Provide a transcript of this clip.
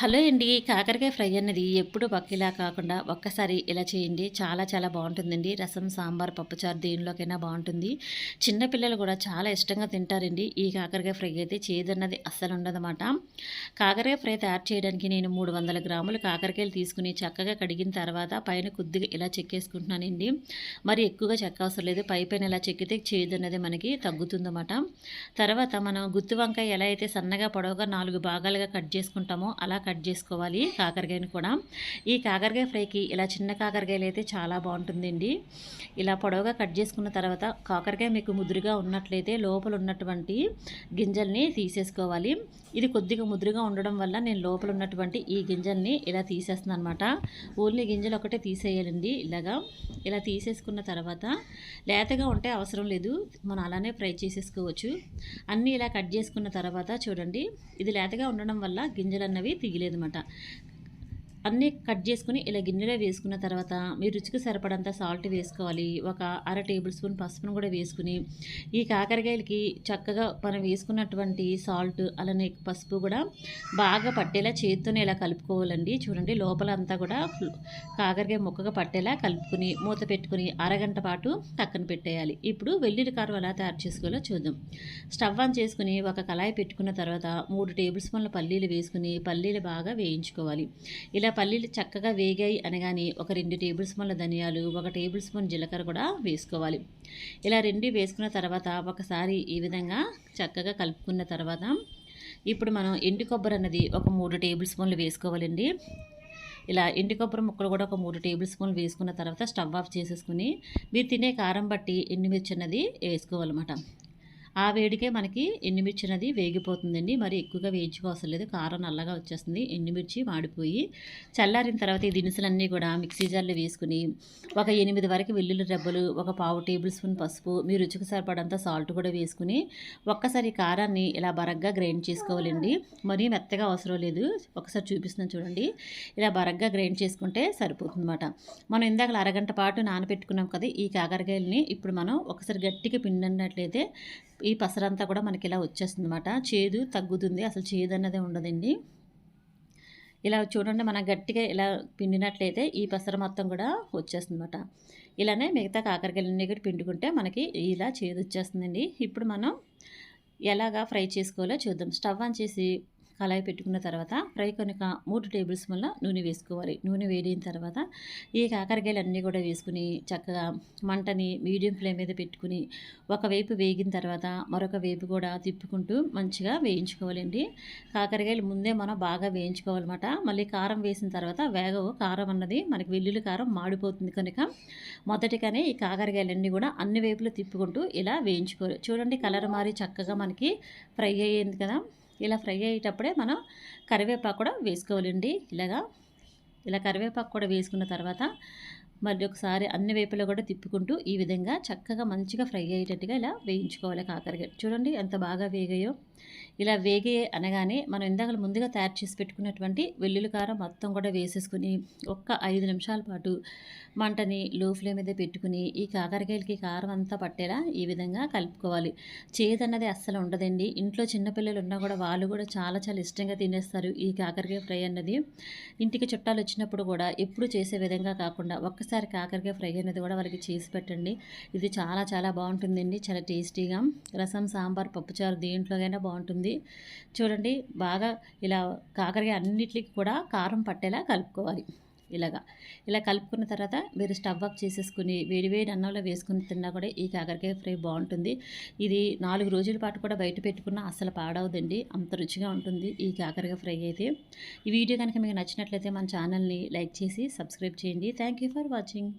Hello అండి కాకరకాయ fry అన్నది ఎప్పుడు పక్కిలా కాకుండా ఒక్కసారి ఇలా చేయండి. చాలా చాలా బాగుంటుందండి. రసం సాంబార్ పప్పుచారు దేనిలోకైనా బాగుంటుంది. చిన్నపిల్లలు కూడా చాలా ఇష్టంగా తింటారండి. ఈ కాకరకాయ ఫ్రై అయితే చేదన్నది అస్సలు ఉండదన్నమాట. కాకరకాయ ఫ్రై తయారు చేయడానికి నేను మూడు వందల గ్రాములు కాకరకాయలు తీసుకుని చక్కగా కడిగిన తర్వాత పైన కొద్దిగా ఇలా చెక్కేసుకుంటున్నానండి. మరి ఎక్కువగా చెక్క అవసరం లేదు. పై పైన ఇలా చెక్కితే చేదన్నది మనకి తగ్గుతుందన్నమాట. తర్వాత మనం గుత్తి వంకాయ ఎలా అయితే సన్నగా పొడవుగా నాలుగు భాగాలుగా కట్ చేసుకుంటామో అలా కట్ చేసుకోవాలి కాకరకాయని కూడా. ఈ కాకరకాయ ఫ్రైకి ఇలా చిన్న కాకరకాయలు అయితే చాలా బాగుంటుందండి. ఇలా పొడవుగా కట్ చేసుకున్న తర్వాత కాకరకాయ మీకు ముదురుగా ఉన్నట్లయితే లోపల ఉన్నటువంటి గింజల్ని తీసేసుకోవాలి. ఇది కొద్దిగా ముదురుగా ఉండడం వల్ల నేను లోపల ఉన్నటువంటి ఈ గింజల్ని ఇలా తీసేస్తున్నాను అనమాట ఓన్లీ గింజలు ఒకటే తీసేయాలండి ఇలాగా. ఇలా తీసేసుకున్న తర్వాత లేతగా ఉంటే అవసరం లేదు. మనం అలానే ఫ్రై చేసేసుకోవచ్చు. అన్నీ ఇలా కట్ చేసుకున్న తర్వాత చూడండి ఇది లేతగా ఉండడం వల్ల గింజలు అన్నవి అనమాట అన్నీ కట్ చేసుకుని ఇలా గిన్నెలో వేసుకున్న తర్వాత మీరు రుచికి సరిపడంత సాల్ట్ వేసుకోవాలి. ఒక అర టేబుల్ స్పూన్ పసుపును కూడా వేసుకుని ఈ కాకరకాయలకి చక్కగా మనం వేసుకున్నటువంటి సాల్ట్ అలానే పసుపు కూడా బాగా పట్టేలా చేతితోనే ఇలా కలుపుకోవాలండి. చూడండి లోపల అంతా కూడా కాకరకాయ ముక్కగా పట్టేలా కలుపుకుని మూత పెట్టుకుని అరగంట పాటు పక్కన పెట్టేయాలి. ఇప్పుడు వెల్లుల్లి కారం ఎలా తయారు చేసుకోవాలో చూద్దాం. స్టవ్ ఆన్ చేసుకుని ఒక కళాయి పెట్టుకున్న తర్వాత మూడు టేబుల్ స్పూన్ల పల్లీలు వేసుకుని పల్లీలు బాగా వేయించుకోవాలి. ఇలా ఇలా పల్లీలు చక్కగా వేగాయి అనగానే ఒక రెండు టేబుల్ స్పూన్ల ధనియాలు ఒక టేబుల్ స్పూన్ జీలకర్ర కూడా వేసుకోవాలి. ఇలా రెండు వేసుకున్న తర్వాత ఒకసారి ఈ విధంగా చక్కగా కలుపుకున్న తర్వాత ఇప్పుడు మనం ఎండు కొబ్బరి అన్నది ఒక మూడు టేబుల్ స్పూన్లు వేసుకోవాలండి. ఇలా ఎండు కొబ్బరి ముక్కలు కూడా ఒక మూడు టేబుల్ స్పూన్లు వేసుకున్న తర్వాత స్టవ్ ఆఫ్ చేసేసుకుని మీరు తినే కారం బట్టి ఎండుమిర్చి అన్నది వేసుకోవాలన్నమాట. ఆ వేడికే మనకి ఎండుమిర్చి అనేది వేగిపోతుందండి. మరి ఎక్కువగా వేయించుకోవసరం లేదు. కారం నల్లగా వచ్చేస్తుంది. ఎండుమిర్చి మాడిపోయి చల్లారిన తర్వాత ఈ దినుసులన్నీ కూడా మిక్సీ జార్లో వేసుకుని ఒక ఎనిమిది వరకు వెల్లుల్లి రెబ్బలు ఒక పావు టేబుల్ స్పూన్ పసుపు మీ రుచికి సరిపడంత సాల్ట్ కూడా వేసుకుని ఒక్కసారి కారాన్ని ఇలా బరగ్గా గ్రైండ్ చేసుకోవాలండి. మరీ మెత్తగా అవసరం లేదు. ఒకసారి చూపిస్తున్నాను చూడండి. ఇలా బరగ్గా గ్రైండ్ చేసుకుంటే సరిపోతుందన్నమాట. మనం ఇందాక అరగంట పాటు నానబెట్టుకున్నాం కదా ఈ కాకరకాయలని ఇప్పుడు మనం ఒకసారి గట్టిగా పిండినట్లయితే ఈ ఈ పసరంతా కూడా మనకి ఇలా వచ్చేస్తుంది అనమాట చేదు తగ్గుతుంది. అసలు చేదు అన్నదే ఉండదండి. ఇలా చూడండి మనం గట్టిగా ఇలా పిండినట్లయితే ఈ పసర మొత్తం కూడా వచ్చేస్తుంది అనమాట ఇలానే మిగతా కాకరకాయలన్నీ కూడా పిండుకుంటే మనకి ఇలా చేదు వచ్చేస్తుందండి ఇప్పుడు మనం ఎలాగా ఫ్రై చేసుకోవాలో చూద్దాం. స్టవ్ ఆన్ చేసి కళాయి పెట్టుకున్న తర్వాత ఫ్రై కనుక మూడు టేబుల్ స్పూన్ల నూనె వేసుకోవాలి. నూనె వేడిన తర్వాత ఈ కాకరకాయలు అన్నీ కూడా వేసుకుని చక్కగా మంటని మీడియం ఫ్లేమ్ మీద పెట్టుకుని ఒకవైపు వేగిన తర్వాత మరొక వైపు కూడా తిప్పుకుంటూ మంచిగా వేయించుకోవాలండి. కాకరకాయలు ముందే మనం బాగా వేయించుకోవాలన్నమాట. మళ్ళీ కారం వేసిన తర్వాత వేగవు కారం అన్నది మనకి వెల్లుల్లి కారం మాడిపోతుంది కనుక మొదటిగానే ఈ కాకరకాయలన్నీ కూడా అన్ని వైపులు తిప్పుకుంటూ ఇలా వేయించుకోవాలి. చూడండి కలర్ మారి చక్కగా మనకి ఫ్రై అయ్యింది కదా. ఇలా ఫ్రై అయ్యేటప్పుడే మనం కరివేపాకు కూడా వేసుకోవాలండి. ఇలాగా ఇలా కరివేపాకు కూడా వేసుకున్న తర్వాత మళ్ళీ ఒకసారి అన్ని వైపులో కూడా తిప్పుకుంటూ ఈ విధంగా చక్కగా మంచిగా ఫ్రై అయ్యేటట్టుగా ఇలా వేయించుకోవాలి కాకరకాయ. చూడండి ఎంత బాగా వేగాయో. ఇలా వేగే అనగానే మనం ఇందాక ముందుగా తయారు చేసి పెట్టుకున్నటువంటి వెల్లుల్లి కారం మొత్తం కూడా వేసేసుకుని ఒక్క ఐదు నిమిషాల పాటు మంటని లో ఫ్లేమ్ మీద పెట్టుకుని ఈ కాకరకాయలకి కారం అంతా పట్టేలా ఈ విధంగా కలుపుకోవాలి. చేదన్నది అస్సలు ఉండదండి. ఇంట్లో చిన్నపిల్లలు ఉన్నా కూడా వాళ్ళు కూడా చాలా చాలా ఇష్టంగా తినేస్తారు ఈ కాకరకాయ ఫ్రై అన్నది. ఇంటికి చుట్టాలు వచ్చినప్పుడు కూడా ఎప్పుడు చేసే విధంగా కాకుండా ఒక్కసారి కాకరకాయ ఫ్రై అనేది కూడా వాళ్ళకి చేసి పెట్టండి. ఇది చాలా చాలా బాగుంటుందండి. చాలా టేస్టీగా రసం సాంబార్ పప్పుచారు దేంట్లోకైనా బాగుంటుంది. చూడండి బాగా ఇలా కాకరకాయ అన్నిటికి కూడా కారం పట్టేలా కలుపుకోవాలి. ఇలాగా. ఇలా కలుపుకున్న తర్వాత మీరు స్టవ్ ఆఫ్ చేసేసుకుని వేడివేడి అన్నంలో వేసుకుని తిన్నా కూడా ఈ కాకరకాయ ఫ్రై బాగుంటుంది. ఇది నాలుగు రోజుల పాటు కూడా బయట పెట్టుకున్నా అసలు పాడవదండి. అంత రుచిగా ఉంటుంది ఈ కాకరకాయ ఫ్రై అయితే. ఈ వీడియో కనుక మీకు నచ్చినట్లయితే మన ఛానల్ని లైక్ చేసి సబ్స్క్రైబ్ చేయండి. Thank you for watching.